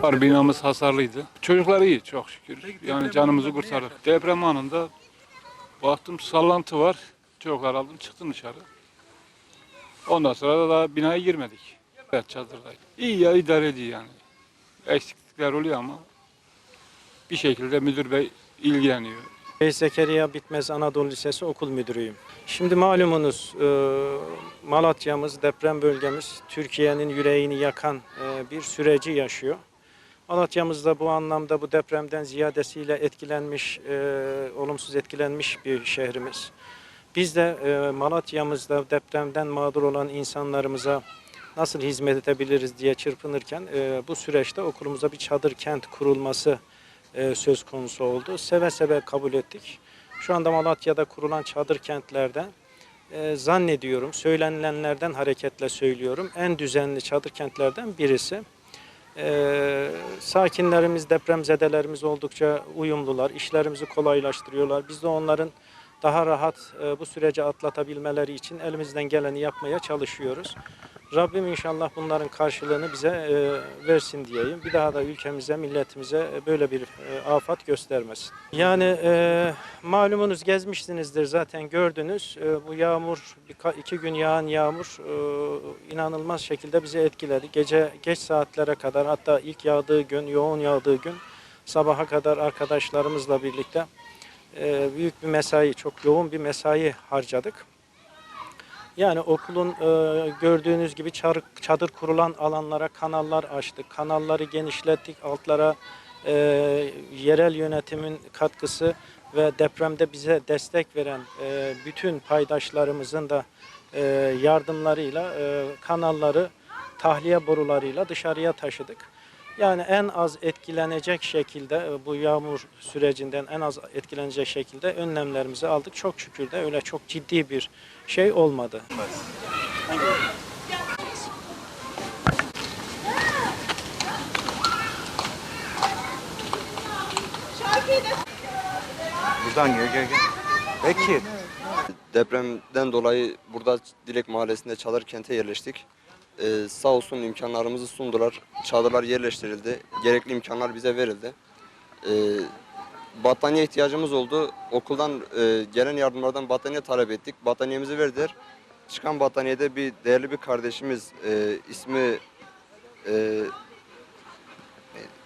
Var binamız hasarlıydı. Çocuklar iyi çok şükür. Yani canımızı kurtardık. Deprem anında baktım sallantı var. Çok aldım çıktım dışarı. Ondan sonra da daha binaya girmedik. Evet çadırdaydık. İyi ya idare ediyor yani. Eksiklikler oluyor ama bir şekilde müdür bey ilgileniyor. Reis Zekeriya Bitmez Anadolu Lisesi okul müdürüyüm. Şimdi malumunuz e, Malatya'mız, deprem bölgemiz Türkiye'nin yüreğini yakan e, bir süreci yaşıyor. Malatya'mız da bu anlamda bu depremden ziyadesiyle etkilenmiş, e, olumsuz etkilenmiş bir şehrimiz. Biz de Malatya'mızda depremden mağdur olan insanlarımıza nasıl hizmet edebiliriz diye çırpınırken bu süreçte okulumuza bir çadır kent kurulması e, söz konusu oldu. Seve seve kabul ettik. Şu anda Malatya'da kurulan çadır kentlerden e, zannediyorum söylenilenlerden hareketle söylüyorum en düzenli çadır kentlerden birisi. E, sakinlerimiz, depremzedelerimiz oldukça uyumlular, işlerimizi kolaylaştırıyorlar. Biz de onların daha rahat e, bu süreci atlatabilmeleri için elimizden geleni yapmaya çalışıyoruz. Rabbim inşallah bunların karşılığını bize e, versin diyeyim. Bir daha da ülkemize, milletimize e, böyle bir afat göstermesin. Yani malumunuz gezmişsinizdir zaten gördünüz. Bu yağmur, iki gün yağan yağmur inanılmaz şekilde bizi etkiledi. Gece geç saatlere kadar hatta ilk yağdığı gün, yoğun yağdığı gün sabaha kadar arkadaşlarımızla birlikte e, büyük bir mesai, çok yoğun bir mesai harcadık. Yani okulun e, gördüğünüz gibi çadır kurulan alanlara kanallar açtık. Kanalları genişlettik. Altlara e, yerel yönetimin katkısı ve depremde bize destek veren e, bütün paydaşlarımızın da yardımlarıyla kanalları tahliye borularıyla dışarıya taşıdık. Yani en az etkilenecek şekilde e, bu yağmur sürecinden en az etkilenecek şekilde önlemlerimizi aldık. Çok şükür de öyle çok ciddi bir şey olmadı. Buradan gel gel gel. Bekir. Depremden dolayı burada Dilek Mahallesi'nde çadır kente yerleştik. Ee, sağ olsun imkanlarımızı sundular. Çadırlar yerleştirildi. Gerekli imkanlar bize verildi. Ee, battaniye ihtiyacımız oldu. Okuldan e, gelen yardımlardan battaniye talep ettik. Battaniyemizi verdiler. Çıkan battaniyede bir değerli bir kardeşimiz e, ismi e,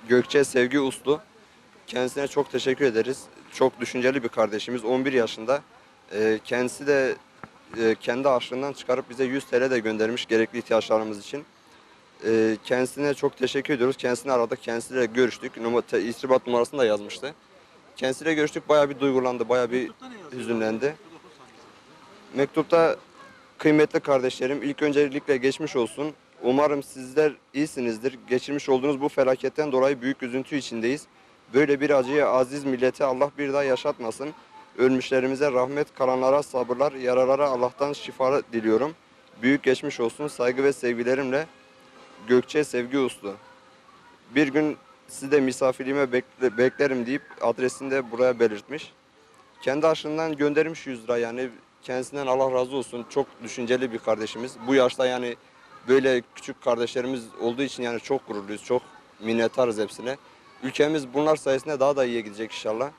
Gökçe Sevgi Uslu. Kendisine çok teşekkür ederiz. Çok düşünceli bir kardeşimiz. 11 yaşında. Ee, kendisi de e, kendi harçlığından çıkarıp bize 100 TL de göndermiş gerekli ihtiyaçlarımız için. Ee, kendisine çok teşekkür ediyoruz. Kendisini aradık. Kendisiyle görüştük. Numara, te- numarasını da yazmıştı. Kendisiyle görüştük. Bayağı bir duygulandı. Bayağı bir hüzünlendi. Mektupta kıymetli kardeşlerim ilk öncelikle geçmiş olsun. Umarım sizler iyisinizdir. Geçirmiş olduğunuz bu felaketten dolayı büyük üzüntü içindeyiz. Böyle bir acıyı aziz millete Allah bir daha yaşatmasın. Ölmüşlerimize rahmet, kalanlara sabırlar, yaralara Allah'tan şifa diliyorum. Büyük geçmiş olsun. Saygı ve sevgilerimle Gökçe Sevgi Uslu. Bir gün sizi de misafirliğime bekle- beklerim deyip adresini de buraya belirtmiş. Kendi aşından göndermiş 100 lira yani kendisinden Allah razı olsun. Çok düşünceli bir kardeşimiz. Bu yaşta yani böyle küçük kardeşlerimiz olduğu için yani çok gururluyuz. Çok minnettarız hepsine. Ülkemiz bunlar sayesinde daha da iyiye gidecek inşallah.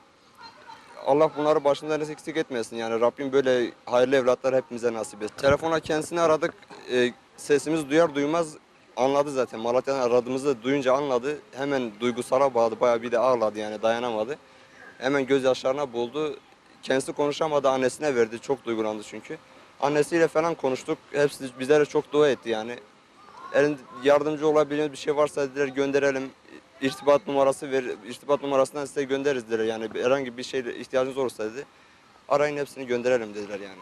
Allah bunları başından eksik etmesin. Yani Rabbim böyle hayırlı evlatlar hepimize nasip etsin. Telefona kendisini aradık. E, sesimizi duyar duymaz anladı zaten. Malatya'dan aradığımızı duyunca anladı. Hemen duygusala bağladı. Bayağı bir de ağladı yani dayanamadı. Hemen gözyaşlarına boğuldu. Kendisi konuşamadı annesine verdi. Çok duygulandı çünkü. Annesiyle falan konuştuk. Hepsi bizlere çok dua etti yani. Elin yardımcı olabileceğiniz bir şey varsa dediler gönderelim. İrtibat numarası ver, irtibat numarasından size göndeririz dediler yani herhangi bir şeyle ihtiyacınız olursa dedi. Arayın hepsini gönderelim dediler yani.